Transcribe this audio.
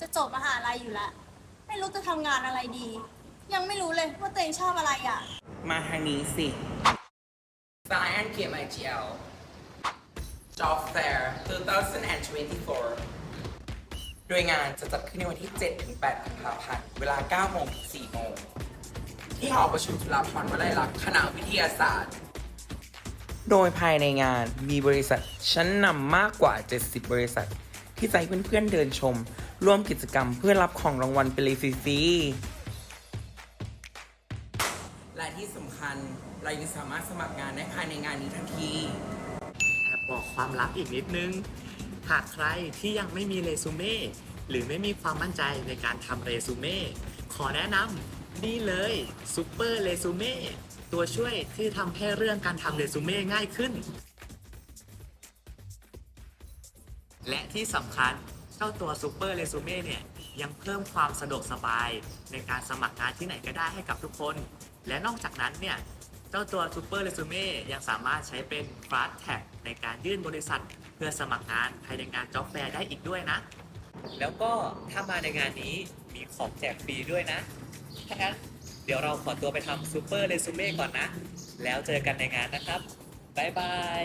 จะจบมหาลัยอยู่แล้ว ไม่รู้จะทำงานอะไรดี ยังไม่รู้เลยว่าตัวเองชอบอะไรอะ มาทางนี้สิ Science KMIGL Job Fair 2024 โดยงานจะจัดขึ้นในวันที่7-8กุมภาพันธ์ เวลา 9 โมงถึง 4 โมง ที่หอประชุมจุฬาภรณ์วลัยลักษณ์คณะวิทยาศาสตร์ โดยภายในงานมีบริษัทชั้นนำมากกว่า 70 บริษัท ที่จะให้เพื่อนๆเดินชม ร่วมกิจกรรมเพื่อรับของรางวัลไปเลยฟรีๆและที่สำคัญเรายังสามารถสมัครงานได้ภายในงานนี้ทันทีแอบบอกความลับอีกนิดนึง หากใครที่ยังไม่มีเรซูเม่หรือไม่มีความมั่นใจในการทำเรซูเม่ขอแนะนำนี่เลยซูเปอร์เรซูเม่ตัวช่วยที่ทำให้เรื่องการทำเรซูเม่ง่ายขึ้น และที่สำคัญเจ้าตัวซูเปอร์เรซูเม่เนี่ยยังเพิ่มความสะดวกสบายในการสมัครงานที่ไหนก็ได้ให้กับทุกคน และนอกจากนั้นเนี่ยเจ้าตัว Super Resume ยังสามารถใช้เป็น Fast Tag ในการยื่นบริษัท เพื่อสมัครงานภายในงาน Job Fair ได้อีกด้วยนะ แล้วก็ถ้ามาในงานนี้มีของแจกฟรีด้วยนะถ้างั้นเดี๋ยวเราขอตัวไปทำ Super Resume ก่อนนะ แล้วเจอกันในงานนะครับ บ๊ายบาย